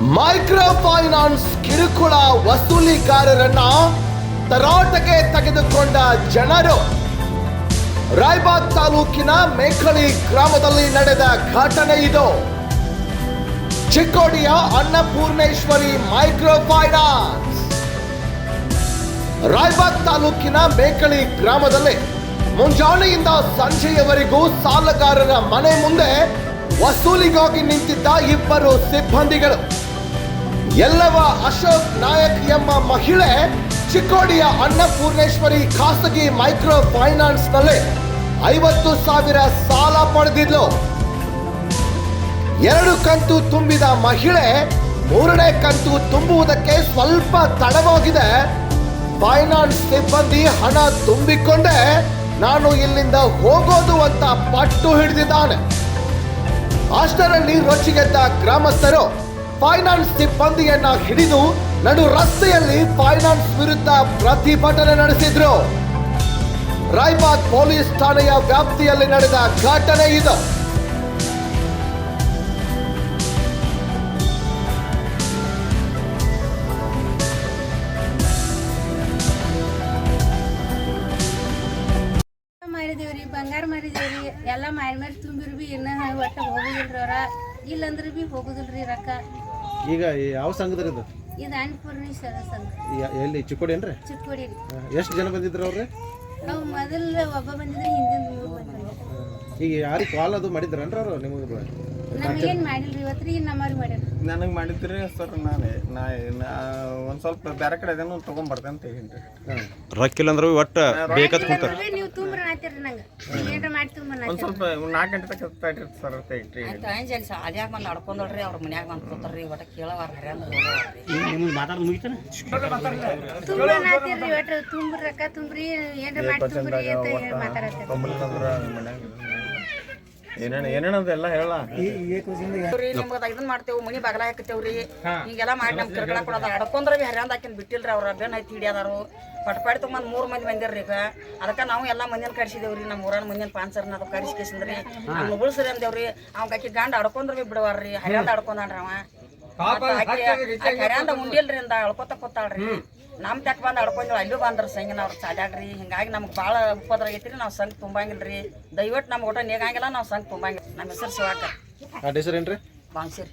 Micro finance ಕಿರುಕುಳ ವಸೂಲಿಗಾರರನ್ನ ತರಾಟೆಗೆ ತೆಗೆದುಕೊಂಡ ಜನರು ರಾಯಬಾಗ್ ತಾಲೂಕಿನ ಮೇಖಳಿ ಗ್ರಾಮದಲ್ಲಿ ನಡೆದ ಘಟನೆ ಇದು. ಚಿಕ್ಕೋಡಿಯ ಅನ್ನಪೂರ್ಣೇಶ್ವರಿ ಮೈಕ್ರೋ ಫೈನಾನ್ಸ್ ರಾಯಬಾಗ್ ತಾಲೂಕಿನ ಮೇಕಳಿ ಗ್ರಾಮದಲ್ಲಿ ಮುಂಜಾನೆಯಿಂದ ಸಂಜೆಯವರೆಗೂ ಸಾಲಗಾರರ ಮನೆ ಮುಂದೆ ವಸೂಲಿಗಾಗಿ ನಿಂತಿದ್ದ ಇಬ್ಬರು ಸಿಬ್ಬಂದಿಗಳು. ಎಲ್ಲವ ಅಶೋಕ್ ನಾಯಕ್ ಎಂಬ ಮಹಿಳೆ ಚಿಕ್ಕೋಡಿಯ ಅನ್ನಪೂರ್ಣೇಶ್ವರಿ ಖಾಸಗಿ ಮೈಕ್ರೋ ಫೈನಾನ್ಸ್ನಲ್ಲಿ ಐವತ್ತು ಸಾವಿರ ಸಾಲ ಪಡೆದಿದ್ಲು. ಎರಡು ಕಂತು ತುಂಬಿದ ಮಹಿಳೆ ಮೂರನೇ ಕಂತು ತುಂಬುವುದಕ್ಕೆ ಸ್ವಲ್ಪ ತಡವಾಗಿದೆ. ಫೈನಾನ್ಸ್ ಸಿಬ್ಬಂದಿ ಹಣ ತುಂಬಿಕೊಂಡೇ ನಾನು ಇಲ್ಲಿಂದ ಹೋಗೋದು ಅಂತ ಪಟ್ಟು ಹಿಡಿದಿದ್ದಾನೆ. ಅಷ್ಟರಲ್ಲಿ ರೊಚ್ಚಿಗೆದ್ದ ಗ್ರಾಮಸ್ಥರು ಫೈನಾನ್ಸ್ ಸಿಬ್ಬಂದಿಯನ್ನ ಹಿಡಿದು ನಡು ರಸ್ತೆಯಲ್ಲಿ ಫೈನಾನ್ಸ್ ವಿರುದ್ಧ ಪ್ರತಿಭಟನೆ ನಡೆಸಿದ್ರು. ರಾಯ್ಬಾಗ್ ಪೊಲೀಸ್ ಠಾಣೆಯ ವ್ಯಾಪ್ತಿಯಲ್ಲಿ ನಡೆದ ಘಟನೆ ಇದು. ಬಂಗಾರ ಮಾರಿದೇವ್ರಿ, ಎಲ್ಲ ಮಾರಿ ಮಾರಿ ತುಂಬಿರ್ ಬಿ ಇನ್ನ ಒಟ್ಟ ಹೋಗುದಿಲ್ರಿ ಅವ್ರ. ಇಲ್ಲಂದ್ರ ಬಿ ಹೋಗುದಿಲ್ರಿ ರೊಕ್ಕ. ಈಗ ಯಾವ ಸಂಘದ್ರಿ ಇದು ಇದು ಅನ್ನಪೂರ್ಣೇಶ್ವರ ಸಂಘ. ಯ- ಎಲ್ಲಿ? ಚಿಕ್ಕೋಡಿ ಏನ್ರಿ? ಚಿಕ್ಕೋಡಿ ಎಷ್ಟು ಜನ ಬಂದಿದ್ರು ಅವ್ರಿ? ನಾವು ಮೊದಲು ಒಬ್ಬ ಬಂದಿದ್ರೆ ಹಿಂದಿನ ಮೂರು ಮಂದಿ ಈಗ ಯಾರು ಕಾಲ್ ಅದು ಮಾಡಿದ್ರನ್ರಿ ಅವ್ರು ನಿಮಗೆ? ನಮಗೇನ್ ಮಾಡಿಲ್ರಿ ಇವತ್ತು ರೀ ನಮ್ಮವ್ರಿಗೆ ಮಾಡ್ಯಾರ? ನನಗೆ ಮಾಡಿದ್ರಿ ಸರ್ ನಾನು ನಾ ನಾ ಒಂದು ಸ್ವಲ್ಪ ಬೇರೆ ಕಡೆ ಅದೇನೋ ಬರ್ತೇನೆ ಅಂತ ಹೇಳಿ ರೊಕ್ಕಿಲ್ಲ ಅಂದ್ರೆ ಒಟ್ಟು ಬೇಕತ್ ಕುಂತಾರ. ನೀವು ನಾತಿರ್ರಿ ನಂಗೆ? ಏನ್ರ ಒಂದು ಸ್ವಲ್ಪ ನಾಲ್ಕು ಗಂಟೆ ತನಕ ಸರ್ ಬಂದು ಅವ್ರ ಮನ್ಯಾಗ ಬಂದು ಕೂತಾರ್ರಿ ಒಟ್ಟ ಕೇಳವಾರ ಹರ್ಯಾಂದ ತುಂಬ ನಾತಿರ್ರಿ ಒಟ್ಟು ತುಂಬ ರೊಕ್ಕ ತುಂಬ್ರಿ ಏನ್ರ ಮಾಡಿ ತುಂಬ್ರಿ ಅಂತ ಹೇಳಿ ಮಾತಾಡತ್ತೀರಿ. ತೊಂಬಲಿಲ್ಲಂದ್ರ ಮನ್ಯಾಗ ಏನೇನು ಏನೇನದ ಎಲ್ಲ ಹೇಳ. ನಿಮ್ಗೆ ಇದನ್ನ ಮಾಡ್ತೇವೆ ಮನಿ ಬಾಗಲ ಹಾಕತೇವ್ರಿ ಹಿಂಗೆಲ್ಲ ಮಾಡಿ ನಮ್ ಕಿರ್ಕಳ ಕೊಡೋದ. ಅಡ್ಕೊಂಡ್ರ ಬಿ ಹರ್ಯಾಂದ ಹಾಕಿನ ಬಿಟ್ಟಿಲ್ರಿ ಅವ್ರ ಐತಿ ಹಿಡಿಯದಾರು ಪಟ್ಪಾಡಿ ತೊಗೊಂಬಂದು ಮೂರು ಮಂದಿ ಬಂದಿರ್ರಿ ಈಗ. ಅದಕ್ಕೆ ನಾವು ಎಲ್ಲ ಮಂದಿನ ಕರ್ಸಿದೇವ್ರಿ ನಮ್ಮ ಊರನ್ ಮಂದಿನ ಪಾನ್ಸರ್ನ ಅದು ಕರ್ಸಿಕೇಸಂದ್ರಿ. ನಮ್ಮ ಉಗುಳ್ಸ್ರಿ ಅಂದೇವ್ರಿ. ಅವ್ನ ಆಕಿ ಗಂಡ ಅಡ್ಕೊಂಡ್ರ ಬಿ ಬಿಡವಾರ್ರಿ. ಹರ್ಯಾಂದ ಅಡ್ಕೊಂಡ್ರಿ ಅವ. ಹರ್ಯಾಂದ ಉಂಡಿಲ್ರಿ ಅಂದ ಅಳ್ಕೊತ ಕೂತಾಳ್ರಿ. ನಮ್ ತಕ್ಕ ಬಂದ್ ಅಡ್ಕೊಂಡ್ರಿ ಅಲ್ಲೂ ಬಂದ್ರ ಸಂಗಿನ ಅವ್ರು ಸಾಲ್ಯಾಗ್ರಿ ಹಿಂಗಾಗಿ ನಮ್ಗೆ ಭಾಳ ಉಪದ್ರ ಆಗೈತ್ರಿ ನಾವು ಸಂಘ ತುಂಬಂಗಿಲ್ರಿ. ದಯವಿಟ್ಟು ನಮ್ಗೆ ಊಟ ನೇಗಂಗಿಲ್ಲ ನಾವು ಸಂಘ ತುಂಬಂಗಿಲ್ಲ ನಮ್ಮ ಹೆಸರು ಶಿವಾಕರ್. ಆ ಹೆಸರು ಏನ್ರಿ? ಬಾಂಗ್ಸಿರಿ